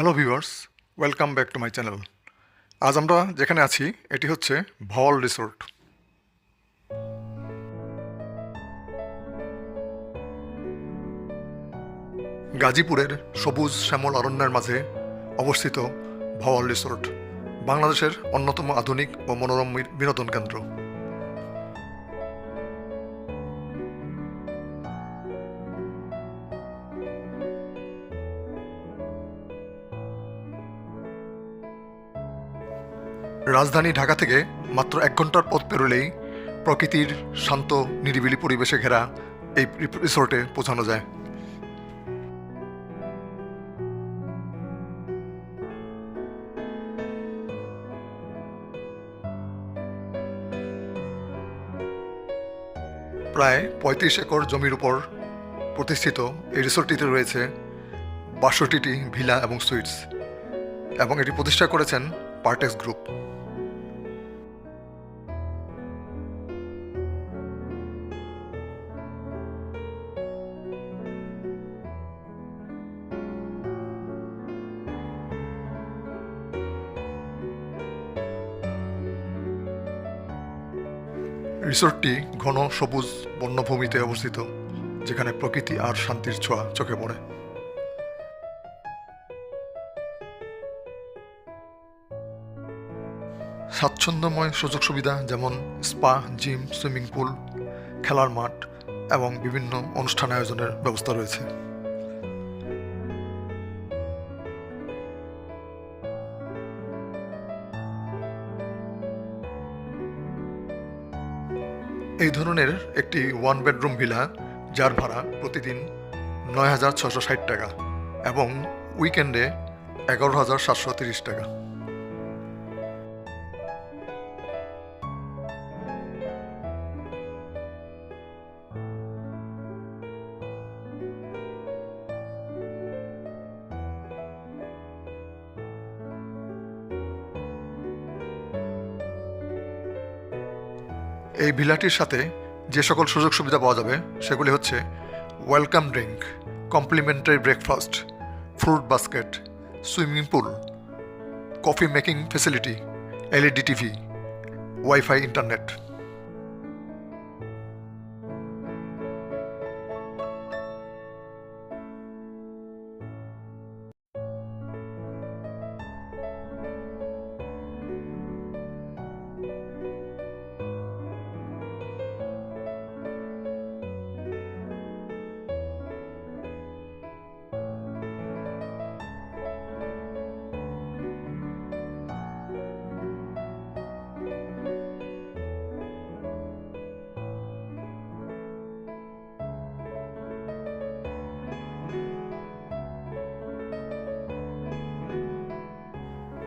Hello viewers welcome back to my channel আজ আমরা যেখানে আছি, এটি হচ্ছে ভল রিসোর্ট। গাজীপুরের সবুজ শ্যামল অরণ্যের মাঝে অবস্থিত ভওয়াল রিসোর্ট, বাংলাদেশের অন্যতম আধুনিক ও মনোরম বিনোদন কেন্দ্র। রাজধানী ঢাকা থেকে মাত্র এক ঘণ্টার পথ পেরোলেই প্রকৃতির শান্ত, নিরিবিলি পরিবেশে ঘেরা এই রিসোর্টে পৌঁছানো যায়। প্রায় পঁয়ত্রিশ একর জমির উপর প্রতিষ্ঠিত এই রিসোর্টটিতে রয়েছে বাষট্টিটি ভিলা এবং সুইটস, এবং এটি প্রতিষ্ঠা করেছেন পার্টেক্স গ্রুপ। রিসোর্টটি ঘন সবুজ বন্যভূমিতে অবস্থিত, যেখানে প্রকৃতি আর শান্তির ছোঁয়া চোখে পড়ে। স্বাচ্ছন্দ্যময় সুযোগ সুবিধা যেমন স্পা, জিম, সুইমিং পুল, খেলার মাঠ এবং বিভিন্ন অনুষ্ঠান আয়োজনের ব্যবস্থা রয়েছে। এই ধরনের একটি ওয়ান বেডরুম ভিলা যার ভাড়া প্রতিদিন নয় হাজার ছশো ষাট টাকা এবং উইকেন্ডে এগারো হাজার সাতশো তিরিশ টাকা। এই ভিলাটির সাথে যে সকল সুযোগ সুবিধা পাওয়া যাবে, সেগুলি হচ্ছে welcome drink, complimentary breakfast, fruit basket, swimming pool, coffee making facility, LED TV, wifi internet.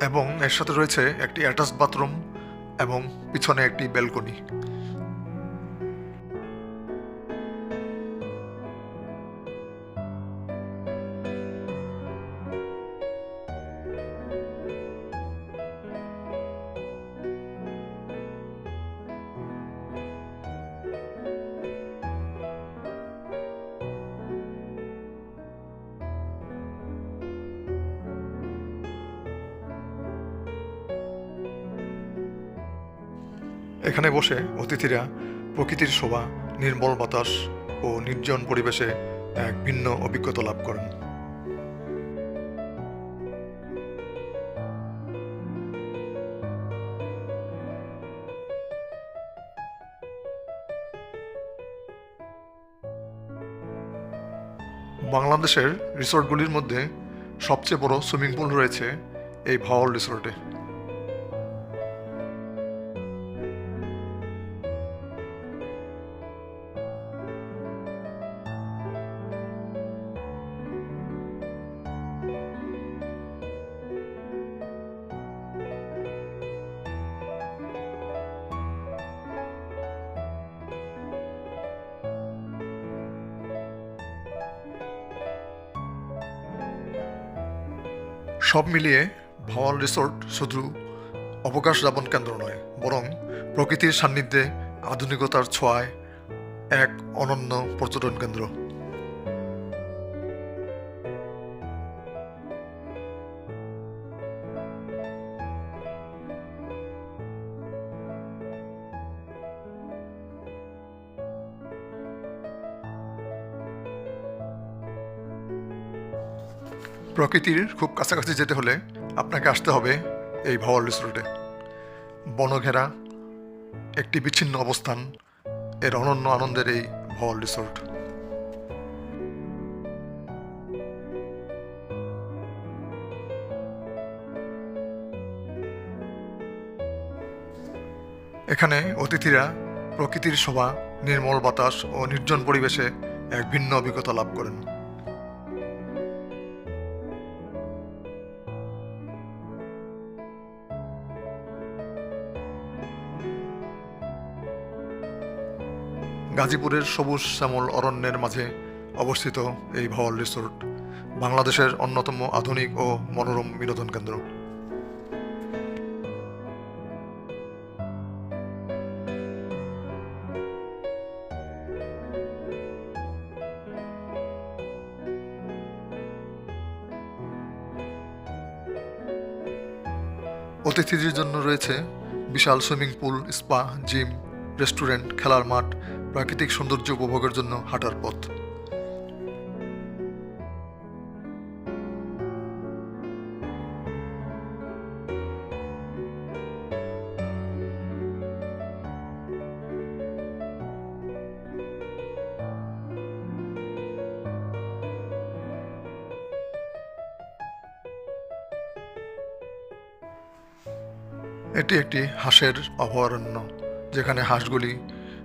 এবং এর সাথে রয়েছে একটি অ্যাটাচ বাথরুম এবং পিছনে একটি ব্যালকনি। এখানে বসে অতিথিরা প্রকৃতির শোভা, নির্মল বাতাস ও নির্জন পরিবেশে এক ভিন্ন অভিজ্ঞতা লাভ করেন। বাংলাদেশের রিসোর্টগুলির মধ্যে সবচেয়ে বড় সুইমিং পুল রয়েছে এই ভাওয়াল রিসোর্টে। সব মিলিয়ে ভাওয়াল রিসোর্ট শুধু অবকাশ যাপন কেন্দ্র নয়, বরং প্রকৃতির সান্নিধ্যে আধুনিকতার ছোঁয়ায় এক অনন্য পর্যটন কেন্দ্র। প্রকৃতির খুব কাছাকাছি যেতে হলে আপনাকে আসতে হবে এই ভাওয়াল রিসোর্টে। বনঘেরা, একটি বিচ্ছিন্ন অবস্থান, এর অনন্য আনন্দের এই ভাওয়াল রিসোর্ট। এখানে অতিথিরা প্রকৃতির শোভা, নির্মল বাতাস ও নির্জন পরিবেশে এক ভিন্ন অভিজ্ঞতা লাভ করেন। গাজীপুরের সবুজ শ্যামল অরণ্যের মাঝে অবস্থিত এই ভাওয়াল রিসোর্ট বাংলাদেশের অন্যতম আধুনিক ও মনোরম বিনোদন কেন্দ্র। অতিথিদের জন্য রয়েছে বিশাল swimming pool, spa, gym, restaurant, খেলার মাঠ প্রাকৃতিক সৌন্দর্য উপভোগের জন্য হাঁটার পথ। এটি একটি হাঁসের অভয়ারণ্য যেখানে হাঁসগুলি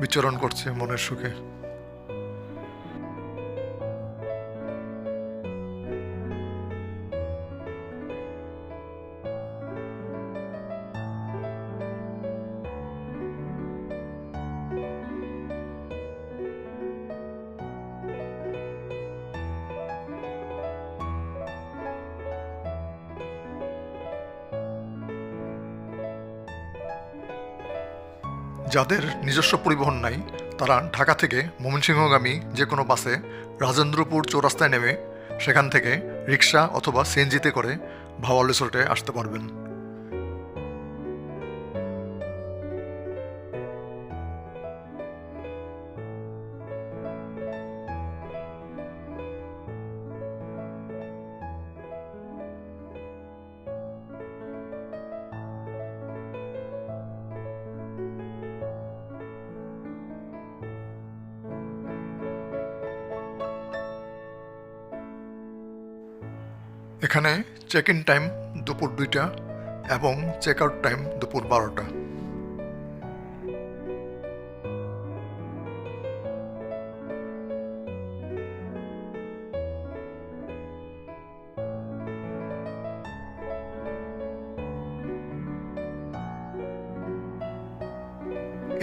বিচরণ করছে মনের সুখে। যাদের নিজস্ব পরিবহন নাই, তারা ঢাকা থেকে ময়মনসিংহগামী যে কোনো বাসে রাজেন্দ্রপুর চৌরাস্তায় নেমে সেখান থেকে রিক্সা অথবা সিএনজিতে করে ভাওয়াল রিসোর্টে আসতে পারবেন। এখানে চেক ইন টাইম দুপুর দুইটা এবং চেক আউট টাইম দুপুর বারোটা।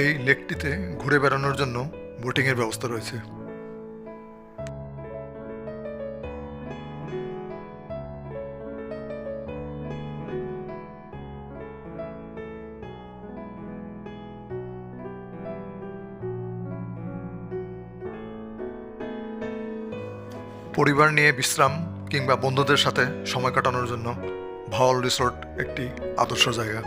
এই লেকটিতে ঘুরে বেড়ানোর জন্য বোটিংয়ের ব্যবস্থা রয়েছে। পরিবার নিয়ে বিশ্রাম কিংবা বন্ধুদের সাথে সময় কাটানোর জন্য ভাওয়াল রিসোর্ট একটি আদর্শ জায়গা।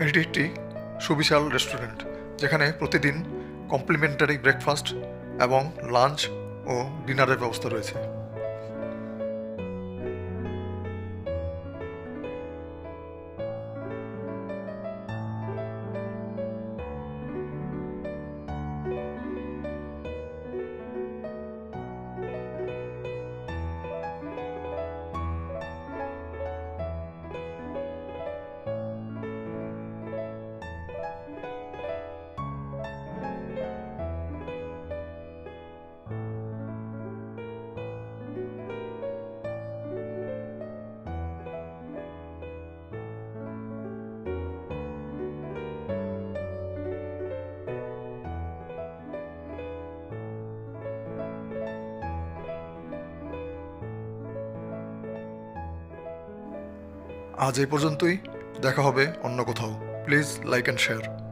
এটি একটি সুবিশাল রেস্টুরেন্ট যেখানে প্রতিদিন কমপ্লিমেন্টারি ব্রেকফাস্ট এবং লাঞ্চ ও ডিনারের ব্যবস্থা রয়েছে। আজ এই পর্যন্তই। দেখা হবে অন্য কোথাও। Please like and share